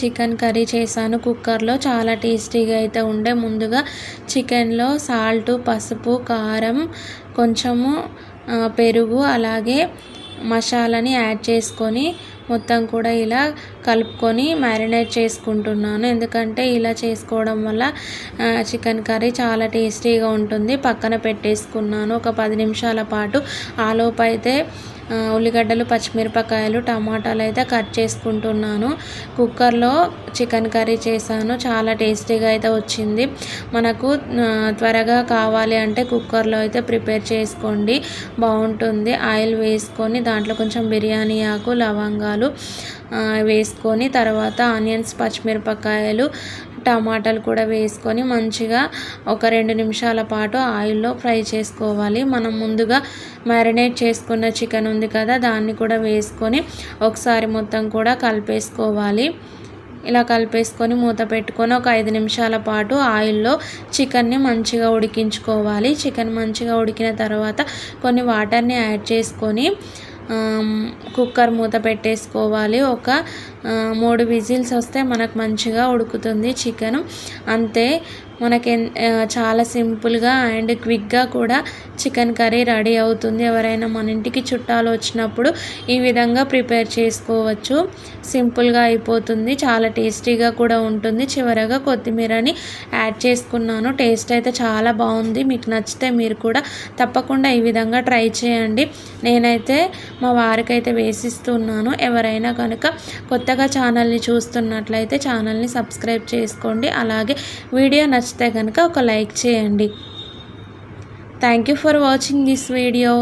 Chicken curry చేశాను. కుక్కర్లో చాలా టేస్టీగా అయితే ఉండే. ముందుగా చికెన్లో సాల్ట్ పసుపు కారం కొంచెము పెరుగు అలాగే మసాలాని యాడ్ చేసుకొని మొత్తం కూడా ఇలా కలుపుకొని మ్యారినేట్ చేసుకుంటున్నాను. ఎందుకంటే ఇలా చేసుకోవడం వల్ల చికెన్ కర్రీ చాలా టేస్టీగా ఉంటుంది. పక్కన పెట్టేసుకున్నాను. ఒక పది నిమిషాల పాటు ఆలోపు అయితే ఉల్లిగడ్డలు పచ్చిమిరపకాయలు టమాటాలు అయితే కట్ చేసుకుంటున్నాను. కుక్కర్లో చికెన్ కర్రీ చేశాను. చాలా టేస్టీగా అయితే వచ్చింది. మనకు త్వరగా కావాలి అంటే కుక్కర్లో అయితే ప్రిపేర్ చేసుకోండి. బాగుంటుంది. ఆయిల్ వేసుకొని దాంట్లో కొంచెం బిర్యానీ ఆకు లవంగాలు ఆ, వేసుకొని తర్వాత ఆనియన్స్ పచ్చిమిరపకాయలు టమాటాలు కూడా వేసుకొని మంచిగా ఒక రెండు నిమిషాల పాటు ఆయిల్లో ఫ్రై చేసుకోవాలి. మనం ముందుగా మ్యారినేట్ చేసుకున్న చికెన్ ఉంది కదా దాన్ని కూడా వేసుకొని ఒకసారి మొత్తం కూడా కలిపేసుకోవాలి. ఇలా కలిపేసుకొని మూత పెట్టుకొని ఒక ఐదు నిమిషాల పాటు ఆయిల్లో చికెన్ని మంచిగా ఉడికించుకోవాలి. చికెన్ మంచిగా ఉడికిన తర్వాత కొన్ని వాటర్ని యాడ్ చేసుకొని కుక్కర్ మూత పెట్టేసుకోవాలి. ఒక మూడు విజిల్స్ వస్తే మనకు మంచిగా ఉడుకుతుంది చికెన్. అంతే మనకి చాలా సింపుల్గా అండ్ క్విక్గా కూడా చికెన్ కర్రీ రెడీ అవుతుంది. ఎవరైనా మన ఇంటికి చుట్టాలు వచ్చినప్పుడు ఈ విధంగా ప్రిపేర్ చేసుకోవచ్చు. సింపుల్గా అయిపోతుంది. చాలా టేస్టీగా కూడా ఉంటుంది. చివరగా కొత్తిమీరని యాడ్ చేసుకున్నాను. టేస్ట్ అయితే చాలా బాగుంది. మీకు నచ్చితే మీరు కూడా తప్పకుండా ఈ విధంగా ట్రై చేయండి. నేనైతే మా వారికైతే వేసిస్తున్నాను. ఎవరైనా కనుక కొత్తగా ఛానల్ని చూస్తున్నట్లయితే ఛానల్ని సబ్స్క్రైబ్ చేసుకోండి. అలాగే వీడియో నచ్చితే కనుక ఒక లైక్ చేయండి. Thank you for watching this video